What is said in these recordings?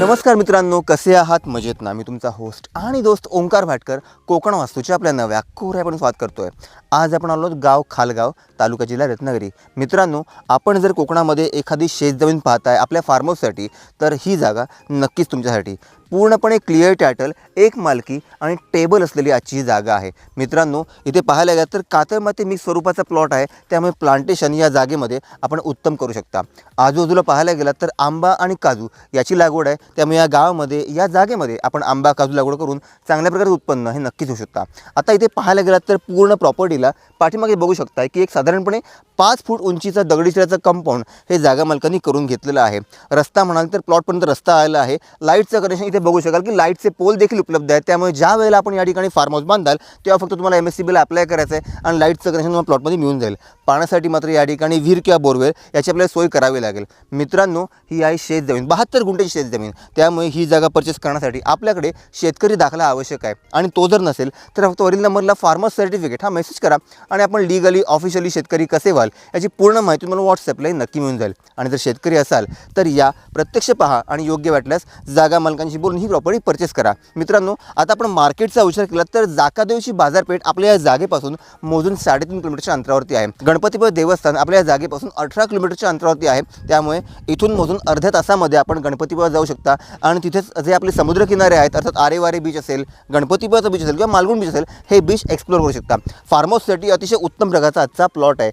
नमस्कार मित्रांनो कसे आहात? मजेत ना? मी तुमचा होस्ट आणि दोस्त ओंकार भाटकर कोकण वास्तूच्या आपल्या नव्या कोऱ्यापण स्वाद करतोय. आज आपण आलो गाव खालगाव तालुका जिल्हा रत्नागिरी. मित्रांनो आपण जर कोकणामध्ये एखादी शेतजमीन पाहताय आपल्या फार्म हाऊससाठी तर ही जागा नक्कीच तुमच्यासाठी. पूर्णपणे क्लिअर टायटल एक मालकी आणि टेबल असलेली आजची ही जागा आहे. मित्रांनो इथे पाहायला गेलं तर कातळ माती मिक्स स्वरूपाचा प्लॉट आहे. त्यामुळे प्लांटेशन या जागेमध्ये आपण उत्तम करू शकता. आजूबाजूला पाहायला गेलात तर आंबा आणि काजू याची लागवड आहे. त्यामुळे या गावामध्ये या जागेमध्ये आपण आंबा काजू लागवड करून चांगल्या प्रकारचं उत्पन्न हे नक्कीच होऊ शकता. आता इथे पाहायला गेलात तर पूर्ण प्रॉपर्टीला पाठीमागे बघू शकता की एक साधारणपणे पाच फूट उंचीचा दगडी शिराचं कंपाऊंड हे जागा मालकांनी करून घेतलेलं आहे. रस्ता म्हणाल तर प्लॉटपर्यंत रस्ता आलेला आहे. लाईटचं कनेक्शन इथे बघू शकाल की लाईटचे पोल देखील उपलब्ध आहेत. त्यामुळे ज्या वेळेला आपण या ठिकाणी फार्म हाऊस बांधाल तेव्हा फक्त तुम्हाला एम एस सी बीला अप्लाय करायचं आहे आणि लाईटचं कनेक्शन तुम्हाला प्लॉटमध्ये मिळून जाईल. पाण्यासाठी मात्र या ठिकाणी विहीर किंवा बोरवेल याची आपल्याला सोय करावी लागेल. मित्रांनो ही आहे शेतजमीन बहात्तर गुंठ्याची शेतजमीन त्यामुळे ही जागा परचेस करण्यासाठी आपल्याकडे शेतकरी दाखला आवश्यक आहे. आणि तो जर नसेल तर फक्त वरील नंबरला फार्मर सर्टिफिकेट हा मेसेज करा आणि आपण लिगली ऑफिशियली शेतकरी कसे व्हाल याची पूर्ण माहिती तुम्हाला व्हॉट्सअपलाही नक्की मिळून जाईल. आणि जर शेतकरी असाल तर या प्रत्यक्ष पहा आणि योग्य वाटल्यास जागा मालकांशी बोलून ही प्रॉपर्टी परचेस करा. मित्रांनो आता आपण मार्केटचा विचार केला तर जाकादेवची बाजारपेठ आपल्या या जागेपासून मोजून साडेतीन किलोमीटरच्या अंतरावरती आहे. गणपतीपुळे देवस्थान आपल्या या जागेपासून अठरा किलोमीटरच्या अंतरावरती आहे. त्यामुळे इथून मधून अर्ध्या तासामध्ये आपण गणपतीपुळा जाऊ शकता. आणि तिथेच जे आपले समुद्रकिनारे आहेत अर्थात आरेवारे बीच असेल गणपतीपुळाचा बीच असेल किंवा मालगुण बीच असेल हे बीच एक्सप्लोर करू शकता. फार्म हाऊससाठी अतिशय उत्तम प्रकारचा आजचा प्लॉट आहे.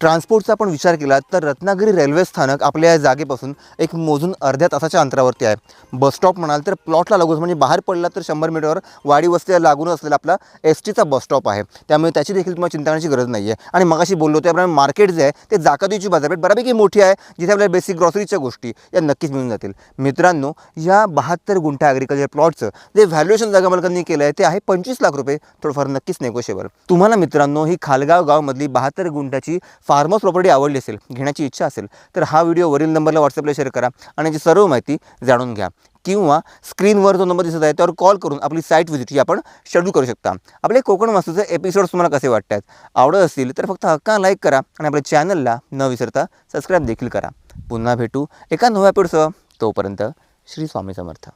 ट्रान्सपोर्टचा आपण विचार केला तर रत्नागिरी रेल्वे स्थानक आपल्या या जागेपासून एक मोजून अर्ध्या तासाच्या अंतरावरती आहे. बसस्टॉप म्हणाल तर प्लॉटला लागून म्हणजे बाहेर पडला तर शंभर मीटरवर वाडी वस्तीला लागून असलेला आपला एस टीचा बसस्टॉप आहे. त्यामुळे त्याची देखील तुम्हाला चिंता करण्याची गरज नाही आहे आणि मगाशी बोललो त्याप्रमाणे मार्केट जे आहे ते जाकादीची बाजारपेठ बऱ्यापैकी मोठी आहे जिथे आपल्याला बेसिक ग्रॉसरीच्या गोष्टी या नक्कीच मिळून जातील. मित्रांनो या बहात्तर गुंठा ॲग्रिकल्चर प्लॉटचं जे व्हॅल्युएशन जागा मालकांनी केलं आहे ते आहे पंचवीस लाख रुपये. थोडंफार नक्कीच नेगोशिएबल तुम्हाला मित्रांनो ही खालगाव गावमधली बहात्तर गुंठ्याची फार्महाऊस प्रॉपर्टी आवडली असेल घेण्याची इच्छा असेल तर हा व्हिडिओ वरील नंबरला व्हॉट्सअपला शेअर करा आणि याची सर्व माहिती जाणून घ्या. किंवा स्क्रीनवर जो नंबर दिसत आहे त्यावर कॉल करून आपली साईट व्हिजिट ही आपण शेड्यूल करू शकता. आपले कोकण वास्तूचे एपिसोड्स तुम्हाला कसे वाटतात? आवडत असतील तर फक्त हक्का लाईक करा आणि आपल्या चॅनलला न विसरता सबस्क्राईब देखील करा. पुन्हा भेटू एका नव्या एपिसोडसह तोपर्यंत श्री स्वामी समर्थ.